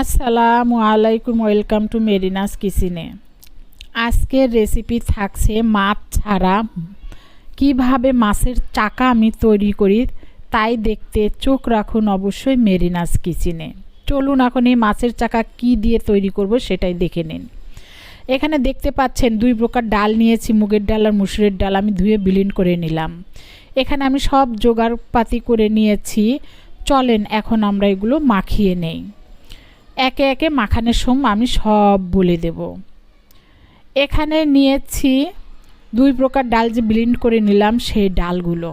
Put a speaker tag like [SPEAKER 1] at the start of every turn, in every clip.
[SPEAKER 1] আসসালামু আলাইকুম, welcome to মেরিনাস কিচেনে। আজকের রেসিপি থাকছে মাছ ছাড়া। কীভাবে মাছের চাকা আমি তৈরি করি তাই দেখতে চোখ রাখুন অবশ্যই মেরিনাস কিচেনে। চলুন এখন এই মাছের চাকা কি দিয়ে তৈরি করব সেটাই দেখে নিন। এখানে দেখতে পাচ্ছেন দুই প্রকার ডাল নিয়েছি, মুগের ডাল আর মুসুরের ডাল আমি ধুয়ে বিলীন করে নিলাম। এখানে আমি সব জোগাড়পাতি করে নিয়েছি। চলেন এখন আমরা এগুলো মাখিয়ে নেই। একে একে মাখানোর সোম আমি সব বলে দেব। এখানে নিয়েছি দুই প্রকার ডাল যে ব্লিন্ড করে নিলাম সেই ডালগুলো।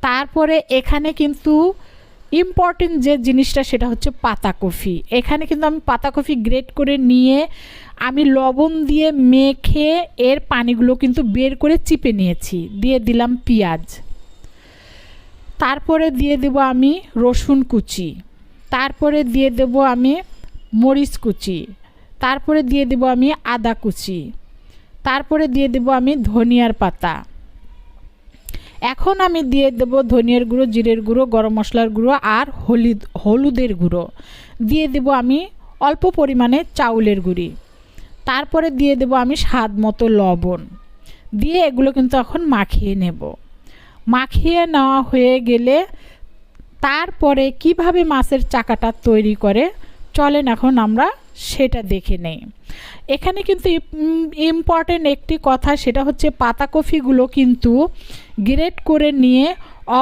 [SPEAKER 1] তারপরে এখানে কিন্তু ইম্পর্টেন্ট যে জিনিসটা সেটা হচ্ছে পাতাকপি এখানে কিন্তু আমি পাতাকপি গ্রেট করে নিয়ে আমি লবণ দিয়ে মেখে এর পানিগুলো কিন্তু বের করে চিপে নিয়েছি। দিয়ে দিলাম পেঁয়াজ। তারপরে দিয়ে দেব আমি রসুন কুচি। তারপরে দিয়ে দেব আমি মরিচ কুচি। তারপরে দিয়ে দেব আমি আদা কুচি। তারপরে দিয়ে দেব আমি ধনিয়ার পাতা। এখন আমি দিয়ে দেব ধনিয়ার গুঁড়ো, জিরের গুঁড়ো, গরম মশলার গুঁড়ো আর হলুদ, হলুদের গুঁড়ো। দিয়ে দেব আমি অল্প পরিমাণে চাউলের গুঁড়ি। তারপরে দিয়ে দেব আমি স্বাদ মতো লবণ। দিয়ে এগুলো কিন্তু এখন মাখিয়ে নেব। মাখিয়ে নেওয়া হয়ে গেলে তারপরে কীভাবে মাছের চাকাটা তৈরি করে চলেন, এখন আমরা সেটা দেখে নেই। এখানে কিন্তু ইম্পর্টেন্ট একটি কথা, সেটা হচ্ছে পাতাকপিগুলো কিন্তু গ্রেট করে নিয়ে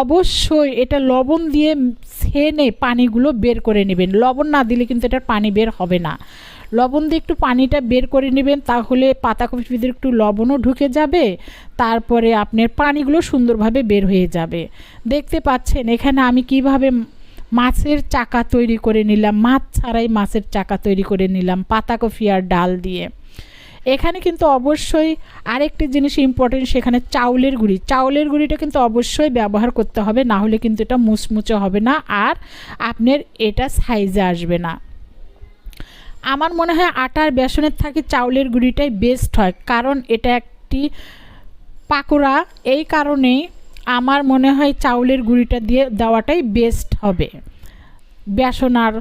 [SPEAKER 1] অবশ্যই এটা লবণ দিয়ে ছেনে পানিগুলো বের করে নেবেন। লবণ না দিলে কিন্তু এটার পানি বের হবে না। লবণ দিয়ে একটু পানিটা বের করে নেবেন, তাহলে পাতাকপির ভিতরে একটু লবণও ঢুকে যাবে, তারপরে আপনার পানিগুলো সুন্দরভাবে বের হয়ে যাবে। দেখতে পাচ্ছেন, এখানে আমি কীভাবে মাছের চাকা তৈরি করে নিলাম, মাছ ছাড়াই মাছের চাকা তৈরি করে নিলাম পাতাকপি আর ডাল দিয়ে। এখানে কিন্তু অবশ্যই আরেকটি জিনিস ইম্পর্টেন্ট সেখানে চাউলের গুঁড়ি। চাউলের গুঁড়িটা কিন্তু অবশ্যই ব্যবহার করতে হবে, না হলে কিন্তু এটা মুচমুচে হবে না আর আপনার এটা সাইজে আসবে না। আমার মনে হয় আটার বেসনের থাকে চাউলের গুঁড়িটাই বেস্ট হয়, কারণ এটা একটি পাকোড়া, এই কারণেই আমার মনে হয় চাউলের গুঁড়িটা দিয়ে দেওয়াটাই বেস্ট হবে। বেসন আর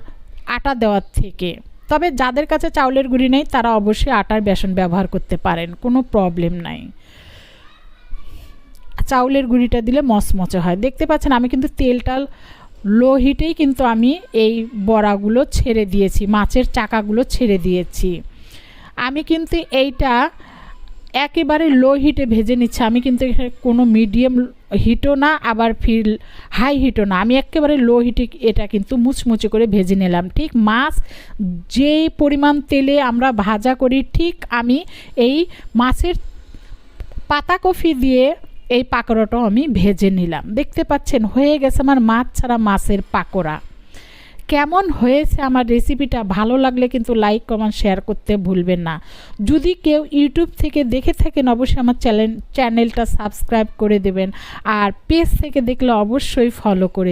[SPEAKER 1] আটা দেওয়ার থেকে। তবে যাদের কাছে চাউলের গুঁড়ি নেই, তারা অবশ্যই আটার বেসন ব্যবহার করতে পারেন, কোনো প্রবলেম নাই। চাউলের গুঁড়িটা দিলে মচমচে হয়। দেখতে পাচ্ছেন, আমি কিন্তু তেলটা লো হিটেই কিন্তু আমি এই বড়াগুলো ছেড়ে দিয়েছি, মাছের চাকাগুলো ছেড়ে দিয়েছি। আমি কিন্তু এইটা একেবারে লো হিটে ভেজে নিচ্ছে। আমি কিন্তু কোনো মিডিয়াম হিটও না, আবার ফিল হাই হিটও না। আমি একেবারে লো হিটে এটা কিন্তু মুচমুচে করে ভেজে নিলাম। ঠিক মাছ যেই পরিমাণ তেলে আমরা ভাজা করি, ঠিক আমি এই মাছের পাতাকপি দিয়ে এই পাকোড়াটাও আমি ভেজে নিলাম। দেখতে পাচ্ছেন, হয়ে গেছে আমার মাছ ছাড়া মাছের পাকোড়া। কেমন হয়েছে আমার রেসিপিটা ভালো লাগলে কিন্তু লাইক কমেন্ট শেয়ার করতে ভুলবেন না। যদি কেউ ইউটিউব থেকে দেখে থাকেন, অবশ্যই আমার চ্যানেল চ্যানেলটা সাবস্ক্রাইব করে দেবেন। আর পেজ থেকে দেখলে অবশ্যই ফলো করে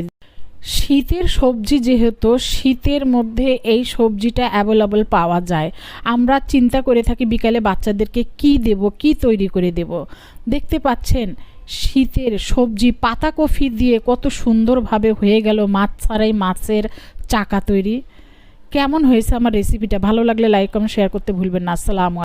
[SPEAKER 1] শীতের সবজি যেহেতু, শীতের মধ্যে এই সবজিটা অ্যাভেলেবল পাওয়া যায়। আমরা চিন্তা করে থাকি বিকালে বাচ্চাদেরকে কি দেব, কি তৈরি করে দেব। দেখতে পাচ্ছেন শীতের সবজি, পাতাকপি দিয়ে কত সুন্দরভাবে হয়ে গেল মাছ ছাড়াই মাছের চাকা তৈরি। কেমন হয়েছে আমার রেসিপিটা ভালো লাগলে লাইক কমেন্ট শেয়ার করতে ভুলবেন না। আসসালামু